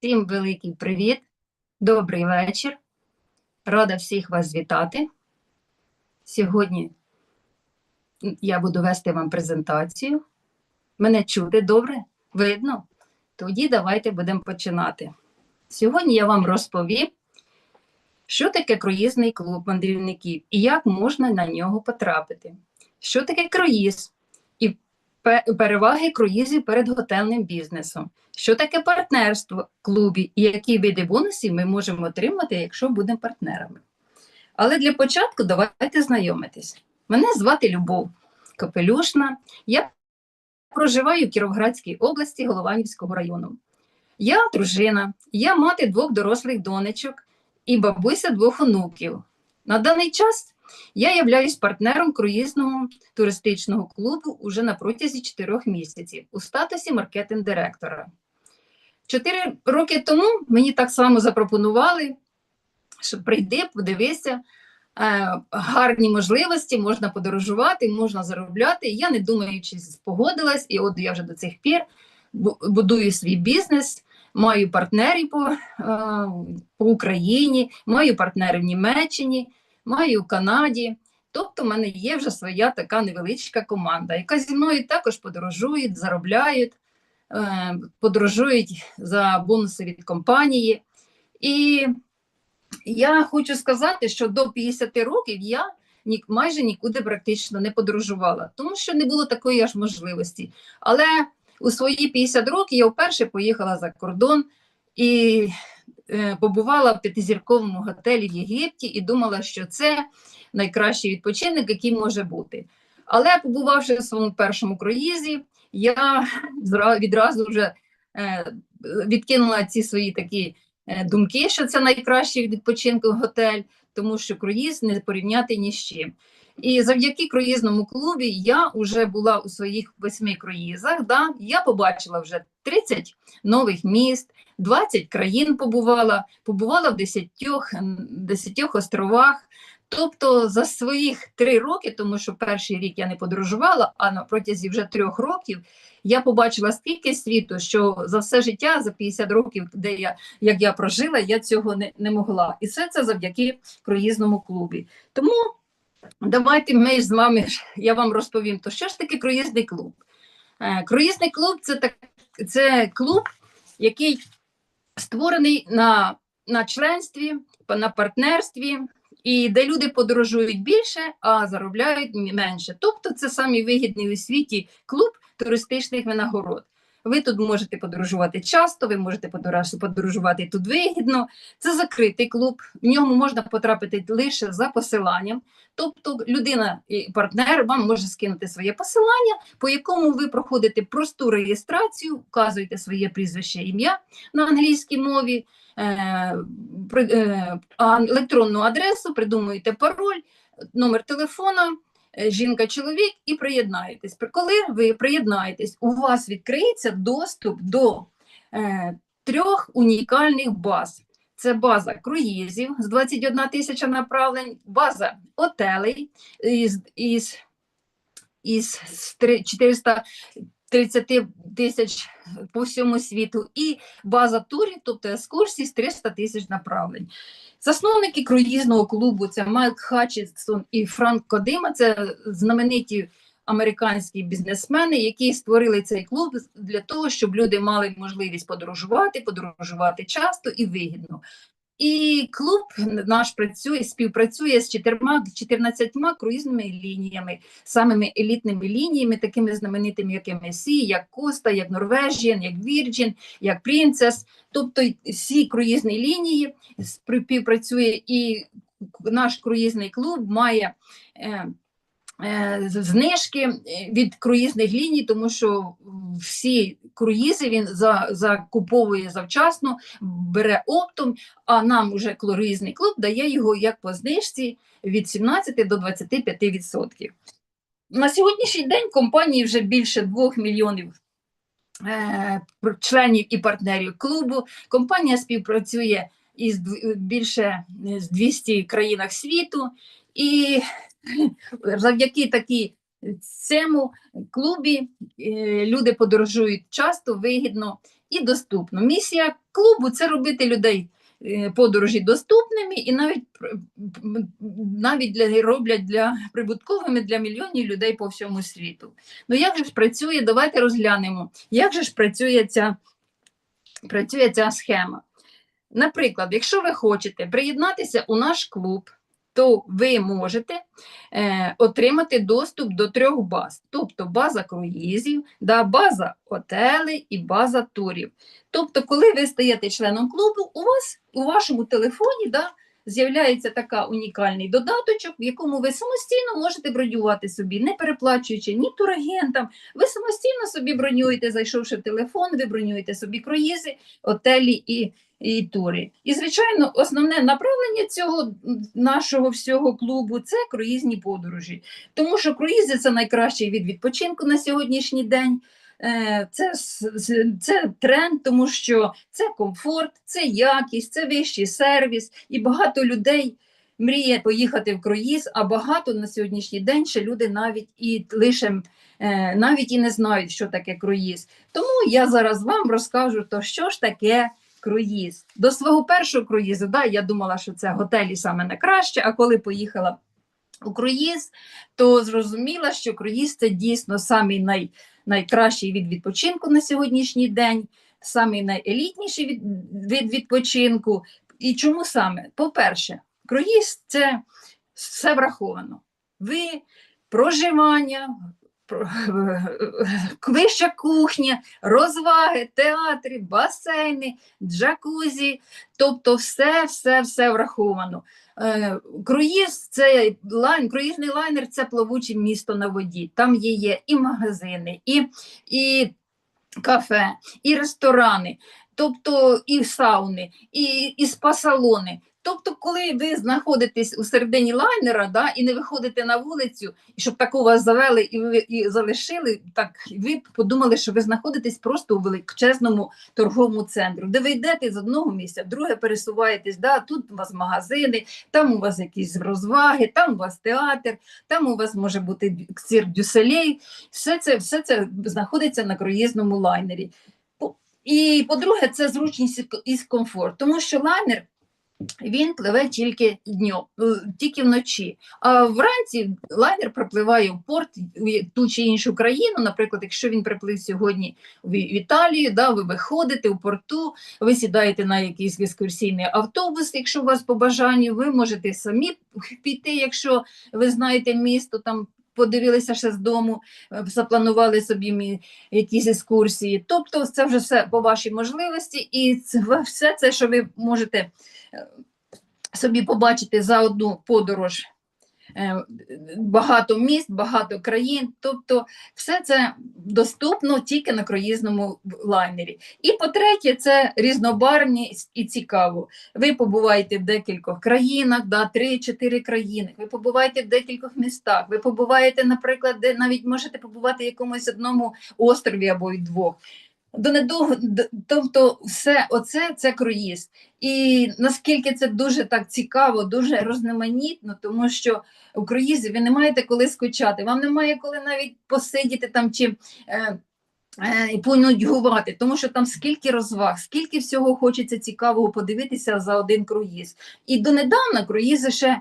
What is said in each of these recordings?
Всім великий привіт, добрий вечір. Рада всіх вас вітати. Сьогодні я буду вести вам презентацію. Мене чути добре? Видно? Тоді давайте будемо починати. Сьогодні я вам розповім, що таке круїзний клуб мандрівників і як можна на нього потрапити. Що таке круїз переваги круїзів перед готельним бізнесом. Що таке партнерство в клубі і які види бонусів ми можемо отримати, якщо будемо партнерами. Але для початку давайте знайомитись. Мене звати Любов Капелюшна. Я проживаю в Кіровоградській області Голованівського району. Я дружина, я мати двох дорослих донечок і бабуся двох онуків. На даний час я являюсь партнером круїзного туристичного клубу уже на протязі 4 місяців у статусі маркетинг-директора. Чотири роки тому мені так само запропонували, що прийди, подивися, е, гарні можливості, можна подорожувати, можна заробляти. Я не думаючи, погодилась, і от я вже до цих пір будую свій бізнес, маю партнерів по, е, по Україні, маю партнерів в Німеччині, маю в Канаді. Тобто, в мене є вже своя така невеличка команда, яка зі мною також подорожують, заробляють, е, подорожують за бонуси від компанії. І я хочу сказати, що до 50 років я майже нікуди практично не подорожувала, тому що не було такої аж можливості. Але у свої 50 років я вперше поїхала за кордон і побувала в п'ятизірковому готелі в Єгипті і думала, що це найкращий відпочинок, який може бути. Але побувавши в своєму першому круїзі, я відразу вже е, відкинула ці свої такі е, думки, що це найкращий відпочинку готель, тому що круїз не порівняти ні з чим. І завдяки круїзному клубі я вже була у своїх восьми круїзах. Да? Я побачила вже 30 нових міст, 20 країн побувала, побувала в 10, 10 островах. Тобто за своїх три роки, тому що перший рік я не подорожувала, а на протязі вже трьох років я побачила стільки світу, що за все життя, за 50 років, де я як я прожила, я цього не, не могла. І все це завдяки круїзному клубі. Тому давайте ми з вами я вам розповім, то що ж таке круїзний клуб? Е, Круїзний клуб це так, це клуб, який створений на, на членстві, на партнерстві, і де люди подорожують більше, а заробляють менше. Тобто це самий вигідний у світі клуб туристичних винагород. Ви тут можете подорожувати часто, ви можете подорожувати тут вигідно. Це закритий клуб, в ньому можна потрапити лише за посиланням. Тобто людина і партнер вам може скинути своє посилання, по якому ви проходите просту реєстрацію, вказуєте своє прізвище, ім'я на англійській мові, е, е, електронну адресу, придумуєте пароль, номер телефона, жінка-чоловік і приєднаєтесь. Коли ви приєднаєтесь, у вас відкриється доступ до е, трьох унікальних баз. Це база круїзів з 21 тисяча направлень, база отелей із, із, із стри- 430 тисяч по всьому світу, і база турів, тобто екскурсій з 300 тисяч направлень. Засновники круїзного клубу це Майк Хатчинсон і Франк Кодима, це знамениті американські бізнесмени, які створили цей клуб для того, щоб люди мали можливість подорожувати, подорожувати часто і вигідно. І клуб наш працює, співпрацює з 14, 14 круїзними лініями, самими елітними лініями, такими знаменитими, як МСІ, як Коста, як Norwegian, як Вірджін, як Принцес. Тобто всі круїзні лінії співпрацює, і наш круїзний клуб має. Е, знижки е, від круїзних ліній, тому що всі круїзи він закуповує завчасно, бере оптом, а нам уже круїзний клуб дає його як по знижці від 17 до 25%. На сьогоднішній день компанії вже більше 2 мільйонів е, членів і партнерів клубу. Компанія співпрацює із більше е, з 200 країнах світу, і завдяки такій цьому клубі е, люди подорожують часто, вигідно і доступно. Місія клубу це робити людей е, подорожі доступними і навіть навіть для роблять для прибутковими для мільйонів людей по всьому світу. Ну як же ж працює? Давайте розглянемо, як же ж працює ця, працює ця схема. Наприклад, якщо ви хочете приєднатися у наш клуб, то ви можете е, отримати доступ до трьох баз, тобто база круїзів, да, база отелей і база турів. Тобто, коли ви стаєте членом клубу, у вас у вашому телефоні да, з'являється така унікальний додаточок, в якому ви самостійно можете бронювати собі, не переплачуючи ні турагентам. Ви самостійно собі бронюєте, зайшовши в телефон, ви бронюєте собі круїзи, отелі і, і тури. І, звичайно, основне направлення цього нашого всього клубу це круїзні подорожі. Тому що круїзи це найкращий від відпочинку на сьогоднішній день. Е, Це, це тренд, тому що це комфорт, це якість, це вищий сервіс, і багато людей мріє поїхати в круїз, а багато на сьогоднішній день ще люди навіть і лише е, навіть і не знають, що таке круїз. Тому я зараз вам розкажу, то що ж таке круїз. До свого першого круїзу, да, я думала, що це готелі саме найкраще, а коли поїхала у круїз, то зрозуміла, що круїз це дійсно самий най, найкращий від відпочинку на сьогоднішній день, самий найелітніший від, від відпочинку. І чому саме? По-перше, круїз це все враховано. Ви проживання, вища кухня, розваги, театри, басейни, джакузі, тобто все, все, все враховано. Е, Круїз це лайн, круїзний лайнер це плавуче місто на воді. Там є, є і магазини, і, і кафе, і ресторани, тобто і сауни, і, і спа-салони. Тобто, коли ви знаходитесь у середині лайнера да, і не виходите на вулицю, і щоб так вас завели і і залишили, так ви подумали, що ви знаходитесь просто у величезному торговому центру, де ви йдете з одного місця, друге пересуваєтесь, да, тут у вас магазини, там у вас якісь розваги, там у вас театр, там у вас може бути цирк дюселей. Все це, все це знаходиться на круїзному лайнері. І по-друге, це зручність і комфорт, тому що лайнер. Він пливе тільки днем, тільки вночі. А вранці лайнер припливає в порт в ту чи іншу країну. Наприклад, якщо він приплив сьогодні в Італію, да, ви виходите у порту, ви сідаєте на якийсь екскурсійний автобус, якщо у вас по бажанню, ви можете самі піти, якщо ви знаєте місто, там подивилися ще з дому, е, запланували собі якісь екскурсії. Тобто це вже все по вашій можливості, і це все це, що ви можете собі побачити за одну подорож. е, Багато міст, багато країн, тобто все це доступно тільки на круїзному лайнері. І по-третє, це різнобарвність і цікаво. Ви побуваєте в декількох країнах, да, 3-4 країни, ви побуваєте в декількох містах, ви побуваєте, наприклад, де навіть можете побувати в якомусь одному острові або й двох. До недовго, тобто, все оце це круїз. І наскільки це дуже так цікаво, дуже розноманітно, тому що у круїзі ви не маєте коли скучати, вам немає коли навіть посидіти там чи е, е, понудьгувати, тому що там скільки розваг, скільки всього хочеться цікавого подивитися за один круїз. І донедавна круїзи ще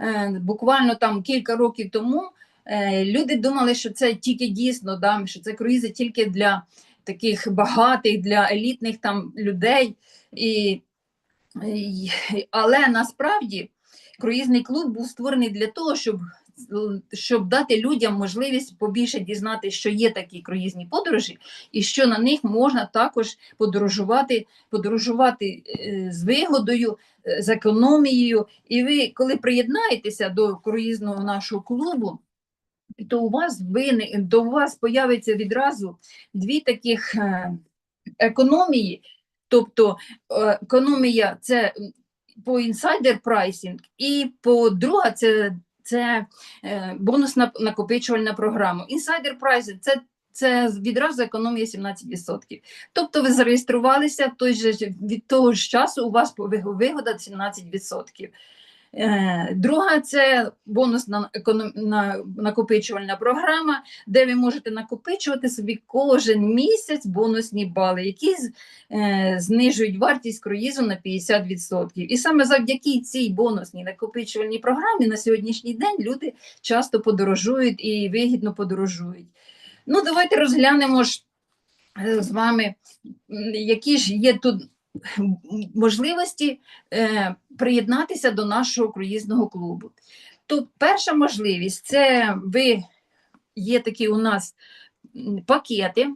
е, буквально там кілька років тому е, люди думали, що це тільки дійсно, да, що це круїзи тільки для таких багатих, для елітних там людей. І, і, але насправді круїзний клуб був створений для того, щоб щоб дати людям можливість побільше дізнати, що є такі круїзні подорожі, і що на них можна також подорожувати, подорожувати е, з вигодою, е, з економією. І ви, коли приєднаєтеся до круїзного нашого клубу, то у вас вини, то у вас появиться відразу дві таких е, економії. Тобто е, економія це по інсайдер прайсінг, і по друга це, це е, бонусна накопичувальна програма. Інсайдер прайсинг це це відразу економія 17%. Тобто ви зареєструвалися, той же від того ж часу у вас вигода 17%. Е, Друга це бонусна накопичувальна програма, де ви можете накопичувати собі кожен місяць бонусні бали, які е, знижують вартість круїзу на 50%. І саме завдяки цій бонусній накопичувальній програмі на сьогоднішній день люди часто подорожують і вигідно подорожують. Ну, давайте розглянемо ж е, з вами, які ж є тут можливості е, приєднатися до нашого круїзного клубу. Тут перша можливість це ви є такі у нас пакети,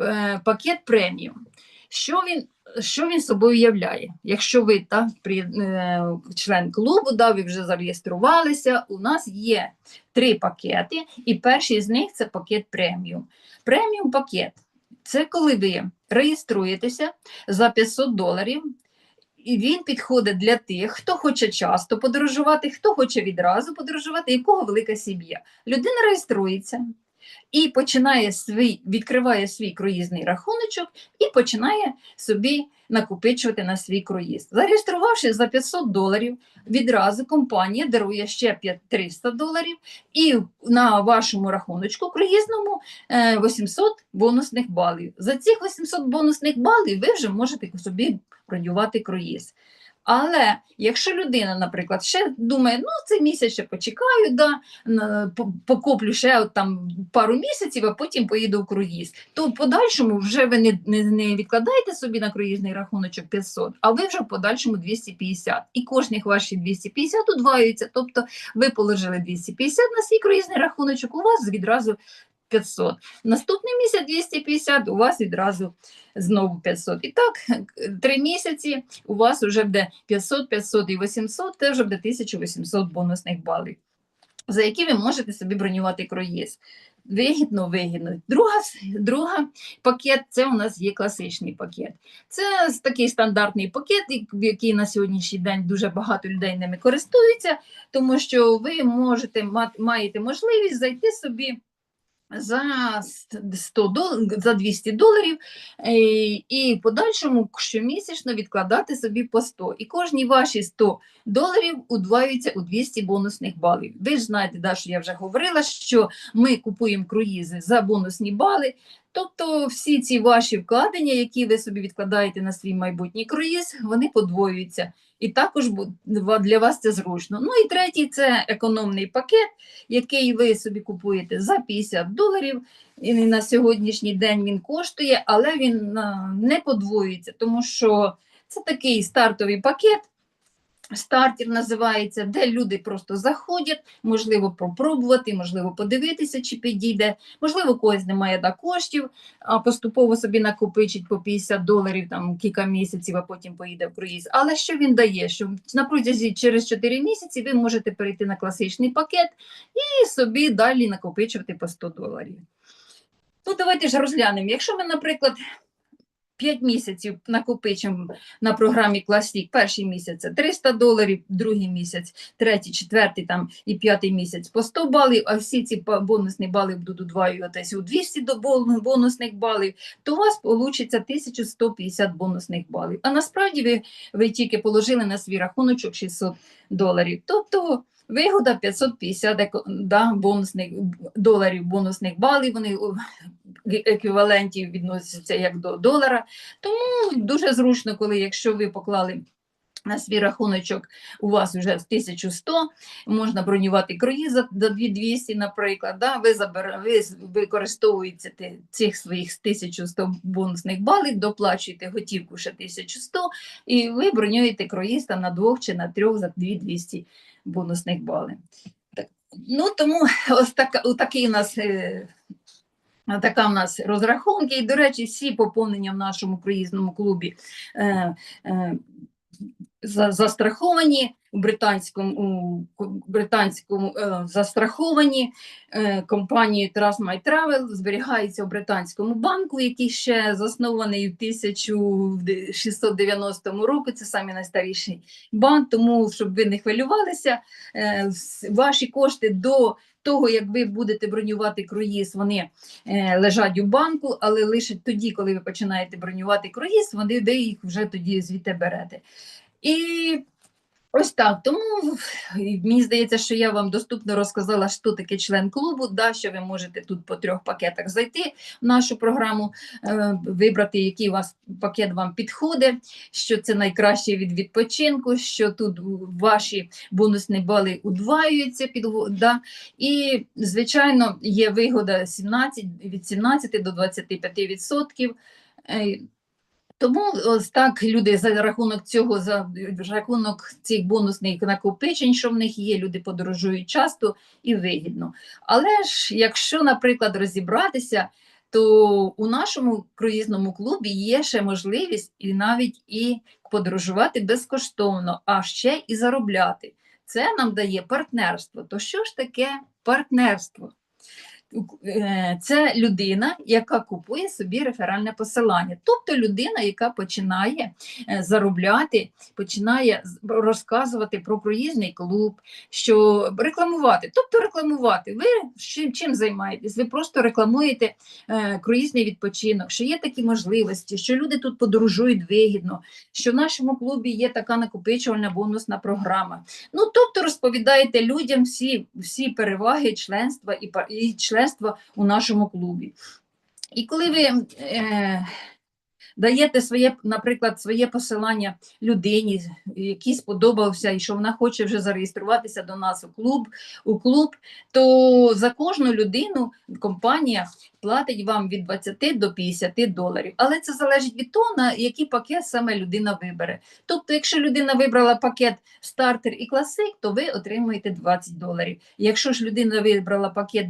е, пакет преміум. Що він, що він собою являє? Якщо ви та, при, е, член клубу, да, ви вже зареєструвалися, у нас є три пакети, і перший з них це пакет преміум. Преміум пакет це коли ви реєструєтеся за 500 доларів, і він підходить для тих, хто хоче часто подорожувати, хто хоче відразу подорожувати, якого велика сім'я. Людина реєструється і починає свій, відкриває свій круїзний рахуночок і починає собі накопичувати на свій круїз. Зареєструвавши за 500 доларів, відразу компанія дарує ще 5 300 доларів, і на вашому рахуночку круїзному е, 800 бонусних балів. За цих 800 бонусних балів ви вже можете собі бронювати круїз. Але якщо людина, наприклад, ще думає, ну цей місяць ще почекаю, да, покоплю ще от там пару місяців, а потім поїду в круїз, то в подальшому вже ви не, не, не відкладаєте собі на круїзний рахуночок 500, а ви вже в подальшому 250. І кожних ваші 250 удваюються. Тобто ви положили 250 на свій круїзний рахуночок, у вас відразу 500. Наступний місяць 250, у вас відразу знову 500. І так, три місяці у вас вже буде 500, 500 і 800, це вже буде 1800 бонусних балів, за які ви можете собі бронювати круїз. Вигідно, вигідно. Друга, друга пакет це у нас є класичний пакет. Це такий стандартний пакет, який на сьогоднішній день дуже багато людей ними користуються, тому що ви можете ма- маєте можливість зайти собі за 100 дол... за 200 доларів е, і в подальшому щомісячно відкладати собі по 100. І кожні ваші 100 доларів удваюються у 200 бонусних балів. Ви ж знаєте, да, що я вже говорила, що ми купуємо круїзи за бонусні бали. Тобто всі ці ваші вкладення, які ви собі відкладаєте на свій майбутній круїз, вони подвоюються. І також для вас це зручно. Ну і третій це економний пакет, який ви собі купуєте за 50 доларів. І на сьогоднішній день він коштує, але він не подвоюється, тому що це такий стартовий пакет. Стартер називається, де люди просто заходять, можливо, попробувати, можливо, подивитися, чи підійде, можливо, когось немає да, коштів, а поступово собі накопичить по 50 доларів там кілька місяців, а потім поїде в круїз. Але що він дає? Що на протязі через 4 місяці ви можете перейти на класичний пакет і собі далі накопичувати по 100 доларів. Ну, давайте ж розглянемо. Якщо ми, наприклад, 5 місяців накопичимо на програмі Classic, перший місяць це 300 доларів, другий місяць, третій, четвертий там, і п'ятий місяць по 100 балів, а всі ці бонусні бали будуть удвоюватися у 200 до бонусних балів, то у вас вийде 1150 бонусних балів. А насправді ви, ви тільки положили на свій рахуночок 600 доларів. Тобто вигода 550 еко- да, бонусних доларів бонусних балів, вони еквівалентів відносяться як до долара. Тому дуже зручно, коли якщо ви поклали на свій рахуночок, у вас вже 1100, можна бронювати круїз за за 2200, наприклад. Да? Ви, забер... ви використовуєте цих своїх 1100 бонусних балів, доплачуєте готівку ще 1100, і ви бронюєте там на двох чи на трьох за 2200 бонусних балів. Так, Ну, тому ось така, такий у нас е, Така в нас розрахунки. І, до речі, всі поповнення в нашому круїзному клубі е, е, за- застраховані у британському, у британському е, застраховані е, компанією Trust My Travel, зберігається у британському банку, який ще заснований в 1690 році. Це самий найстаріший банк. Тому, щоб ви не хвилювалися, е, ваші кошти до того, як ви будете бронювати круїз, вони е, лежать у банку, але лише тоді, коли ви починаєте бронювати круїз, вони ви їх вже тоді звідти берете. І Ось так. Тому мені здається, що я вам доступно розказала, що таке член клубу, да, що ви можете тут по трьох пакетах зайти в нашу програму, е, вибрати, який у вас пакет вам підходить, що це найкраще від відпочинку, що тут ваші бонусні бали удваюються під да, і, звичайно, є вигода 17, від 17 до 25%. Тому ось так люди за рахунок цього, за рахунок цих бонусних накопичень, що в них є, люди подорожують часто і вигідно. Але ж, якщо, наприклад, розібратися, то у нашому круїзному клубі є ще можливість і навіть і подорожувати безкоштовно, а ще і заробляти. Це нам дає партнерство. То що ж таке партнерство? Е, це людина, яка купує собі реферальне посилання, тобто людина, яка починає е, заробляти, починає розказувати про проїзний клуб, що рекламувати, тобто рекламувати. Ви чим, чим займаєтесь? Ви просто рекламуєте е, круїзний відпочинок, що є такі можливості, що люди тут подорожують вигідно, що в нашому клубі є така накопичувальна бонусна програма. Ну тобто розповідаєте людям всі, всі переваги членства і і членства членства у нашому клубі. І коли ви е, даєте своє, наприклад, своє посилання людині, якій сподобався, і що вона хоче вже зареєструватися до нас у клуб, у клуб, то за кожну людину компанія платить вам від 20 до 50 доларів. Але це залежить від того, на який пакет саме людина вибере. Тобто, якщо людина вибрала пакет стартер і класик, то ви отримуєте 20 доларів. Якщо ж людина вибрала пакет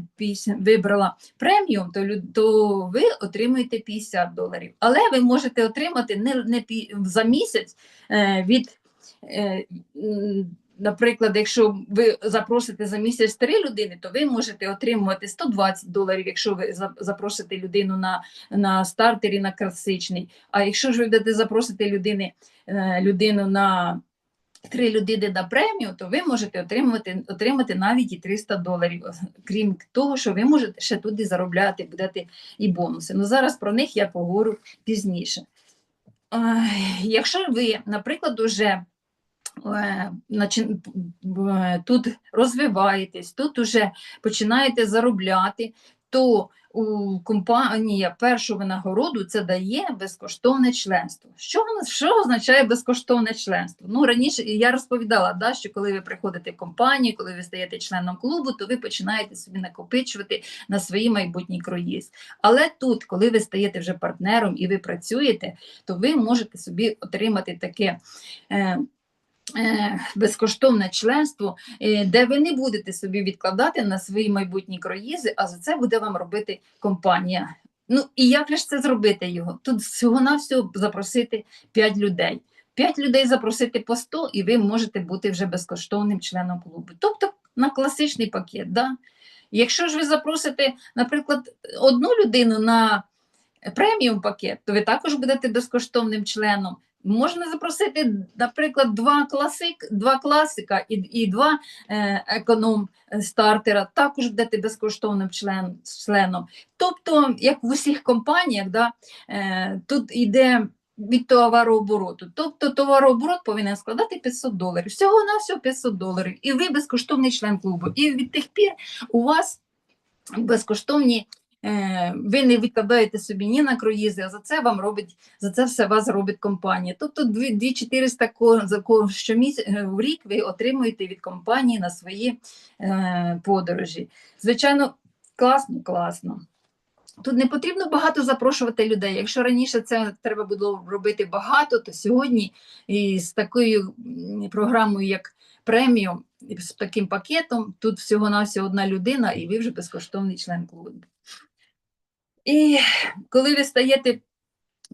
вибрала преміум, то то ви отримуєте 50 доларів. Але ви можете отримати не, не за місяць е, від. Е, Наприклад, якщо ви запросите за місяць три людини, то ви можете отримувати 120 доларів, якщо ви запросите людину на на стартері на класичний. А якщо ж ви будете запросити людини, е, людину на три людини на премію, то ви можете отримати отримати навіть і 300 доларів. Крім того, що ви можете ще туди заробляти, будете і бонуси. Ну зараз про них я поговорю пізніше. Якщо ви, наприклад, уже Е, е, тут розвиваєтесь, тут вже починаєте заробляти, то у компанія першу винагороду це дає безкоштовне членство. Що що означає безкоштовне членство? Ну раніше я розповідала, да, що коли ви приходите в компанію, коли ви стаєте членом клубу, то ви починаєте собі накопичувати на свої майбутні круїз. Але тут, коли ви стаєте вже партнером і ви працюєте, то ви можете собі отримати таке. Е, безкоштовне членство, е, де ви не будете собі відкладати на свої майбутні круїзи, а за це буде вам робити компанія. Ну і як ж це зробити його? Тут всього-навсього запросити 5 людей. 5 людей запросити по 100, і ви можете бути вже безкоштовним членом клубу. Тобто на класичний пакет. Да? Якщо ж ви запросите, наприклад, одну людину на преміум пакет, то ви також будете безкоштовним членом. Можна запросити, наприклад, два класик, два класика і і два е, економ стартера, також будете безкоштовним член, членом. Тобто, як в усіх компаніях, да, е, тут йде від товарообороту. Тобто товарооборот повинен складати 500 доларів. Всього на всього 500 доларів. І ви безкоштовний член клубу. І від тих пір у вас безкоштовні Е, ви не відкладаєте собі ні на круїзи, а за це вам робить, за це все вас робить компанія. Тобто 2400 щомісяць е, в рік ви отримуєте від компанії на свої е, подорожі. Звичайно, класно, класно. Тут не потрібно багато запрошувати людей. Якщо раніше це треба було робити багато, то сьогодні з такою програмою, як преміум, з таким пакетом, тут всього-навсього одна людина, і ви вже безкоштовний член клубу. І коли ви стаєте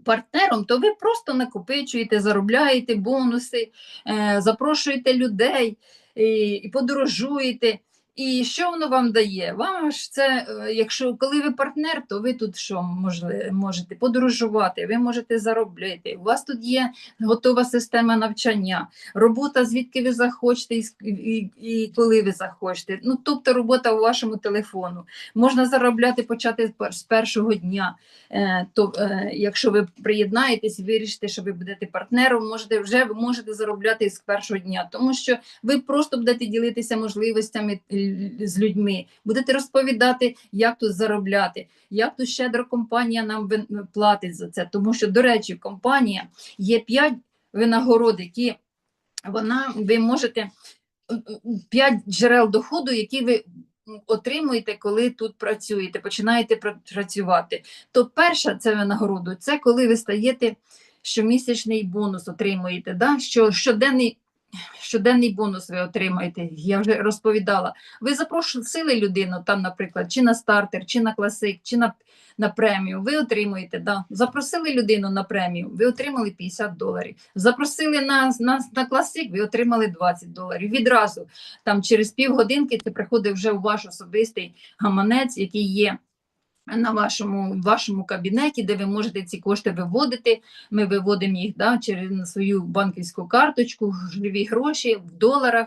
партнером, то ви просто накопичуєте, заробляєте бонуси, е, запрошуєте людей і подорожуєте. І що воно вам дає? Вам ж це, е, якщо коли ви партнер, то ви тут що можли, можете подорожувати, ви можете заробляти. У вас тут є готова система навчання, робота, звідки ви захочете, і, і, і коли ви захочете. Ну, тобто робота у вашому телефону. Можна заробляти почати з першого дня. Е, то, е, якщо ви приєднаєтесь, вирішите, що ви будете партнером, можете вже ви можете заробляти з першого дня, тому що ви просто будете ділитися можливостями з людьми, будете розповідати, як тут заробляти, як тут щедро компанія нам платить за це. Тому що, до речі, компанія є 5 винагород, які вона ви можете 5 джерел доходу, які ви отримуєте, коли тут працюєте, починаєте працювати. То перша це винагороду, це коли ви стаєте щомісячний бонус отримуєте, да? що щоденний. Щоденний бонус ви отримаєте, я вже розповідала. Ви запросили людину, там, наприклад, чи на стартер, чи на класик, чи на, на премію. Ви отримуєте, да. запросили людину на премію, ви отримали 50 доларів. Запросили на, на, на класик, ви отримали 20 доларів. Відразу там через півгодинки це приходить вже у ваш особистий гаманець, який є на вашому, вашому кабінеті, де ви можете ці кошти виводити. Ми виводимо їх да, через свою банківську карточку, живі гроші в доларах.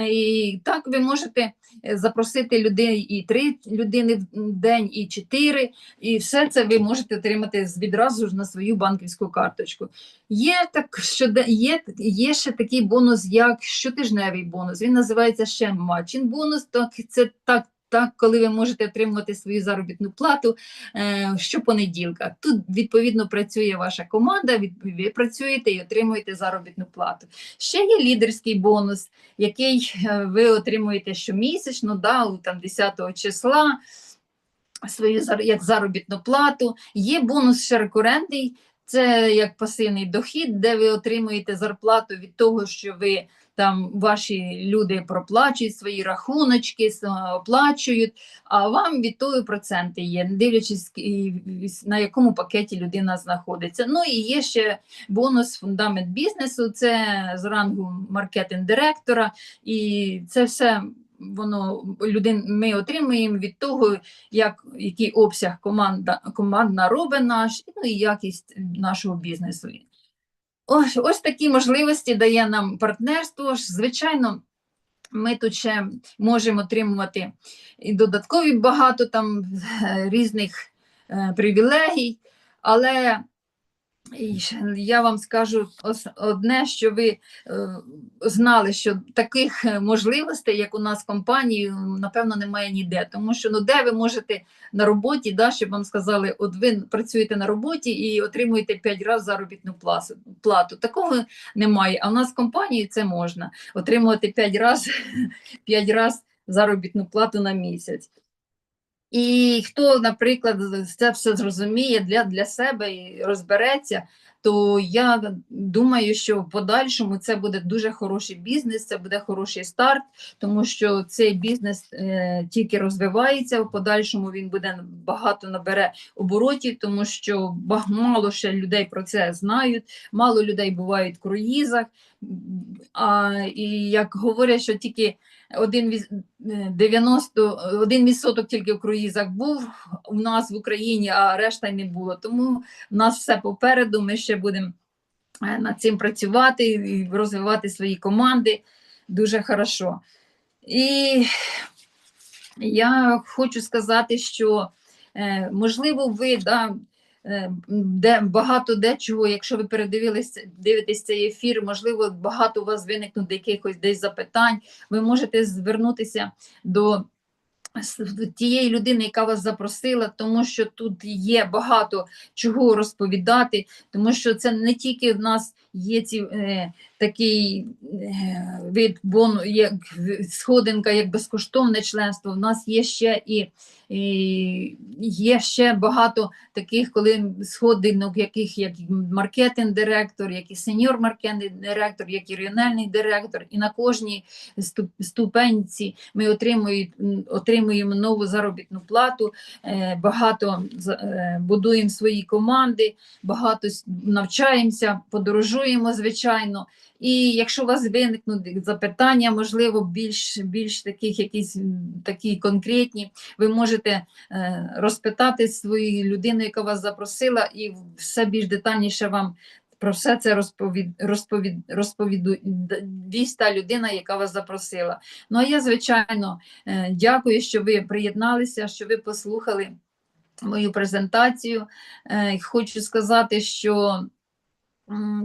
І так ви можете е, запросити людей і три людини в день, і чотири, і все це ви можете отримати відразу ж на свою банківську карточку. Є так, що є, є ще такий бонус, як щотижневий бонус. Він називається ще матчин бонус. Так це так. Так, коли ви можете отримувати свою заробітну плату е, щопонеділка. Тут відповідно працює ваша команда, від- ви працюєте і отримуєте заробітну плату. Ще є лідерський бонус, який е, ви отримуєте щомісячно, да, там 10 числа свою як заробітну плату. Є бонус ще рекурентний, це як пасивний дохід, де ви отримуєте зарплату від того, що ви там ваші люди проплачують свої рахуночки, оплачують, а вам від того проценти є, не дивлячись, на якому пакеті людина знаходиться. Ну і є ще бонус фундамент бізнесу, це з рангу маркетинг-директора, і це все. Воно людин ми отримуємо від того, як який обсяг команда командна робить наш, ну і якість нашого бізнесу. Ось, ось такі можливості дає нам партнерство. Звичайно, ми тут ще можемо отримувати і додаткові багато там е, різних е, привілегій, але і я вам скажу одне, що ви е, знали, що таких е, можливостей, як у нас в компанії, напевно, немає ніде. Тому що ну, де ви можете на роботі, да, щоб вам сказали, от ви працюєте на роботі і отримуєте 5 разів заробітну плату. Такого немає. А в нас в компанії це можна отримувати 5 разів 5 раз заробітну плату на місяць. І хто, наприклад, це все зрозуміє для, для себе і розбереться, то я думаю, що в подальшому це буде дуже хороший бізнес, це буде хороший старт, тому що цей бізнес е, тільки розвивається, в подальшому він буде багато набере оборотів, тому що мало ще людей про це знають, мало людей бувають в круїзах. А, і як говорять, що тільки е, 90, один відсоток тільки в круїзах був у нас в Україні, а решта й не було. Тому в нас все попереду. Ми ще будемо е, над цим працювати і розвивати свої команди дуже хорошо. І я хочу сказати, що е, можливо, ви да, де багато дечого, якщо ви передивились, дивитесь цей ефір, можливо, багато у вас виникнуть якихось десь запитань. Ви можете звернутися до тієї людини, яка вас запросила, тому що тут є багато чого розповідати, тому що це не тільки в нас є ці е, такий е, вид бону, як сходинка, як безкоштовне членство. В нас є ще і, і є ще багато таких, коли сходинок, яких як маркетинг-директор, як і сеньор маркетинг-директор, як і регіональний директор, і на кожній ступ- ступенці ми отримуємо, нову заробітну плату, е, багато е, будуємо свої команди, багато навчаємося, подорожуємо, звичайно. І якщо у вас виникнуть запитання, можливо, більш, більш таких якісь такі конкретні, ви можете е, розпитати свою людину, яка вас запросила, і все більш детальніше вам про все це розповід, розповід, розповіду дасть та людина, яка вас запросила. Ну а я, звичайно, е, дякую, що ви приєдналися, що ви послухали мою презентацію. Е, Хочу сказати, що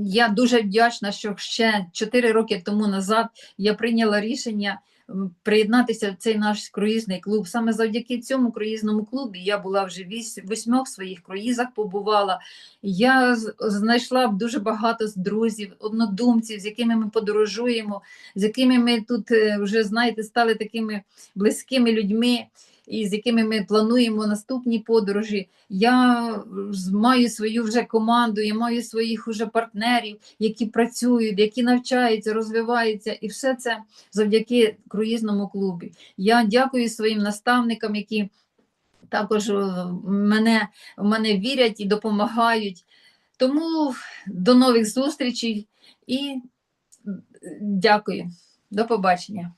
я дуже вдячна, що ще 4 роки тому назад я прийняла рішення приєднатися в цей наш круїзний клуб. Саме завдяки цьому круїзному клубі я була вже в восьмох своїх круїзах побувала. Я знайшла дуже багато друзів, однодумців, з якими ми подорожуємо, з якими ми тут е, вже знаєте стали такими близькими людьми. І з якими ми плануємо наступні подорожі. Я маю свою вже команду, я маю своїх вже партнерів, які працюють, які навчаються, розвиваються, і все це завдяки круїзному клубі. Я дякую своїм наставникам, які також е, мене, в мене вірять і допомагають. Тому до нових зустрічей і е, дякую. До побачення.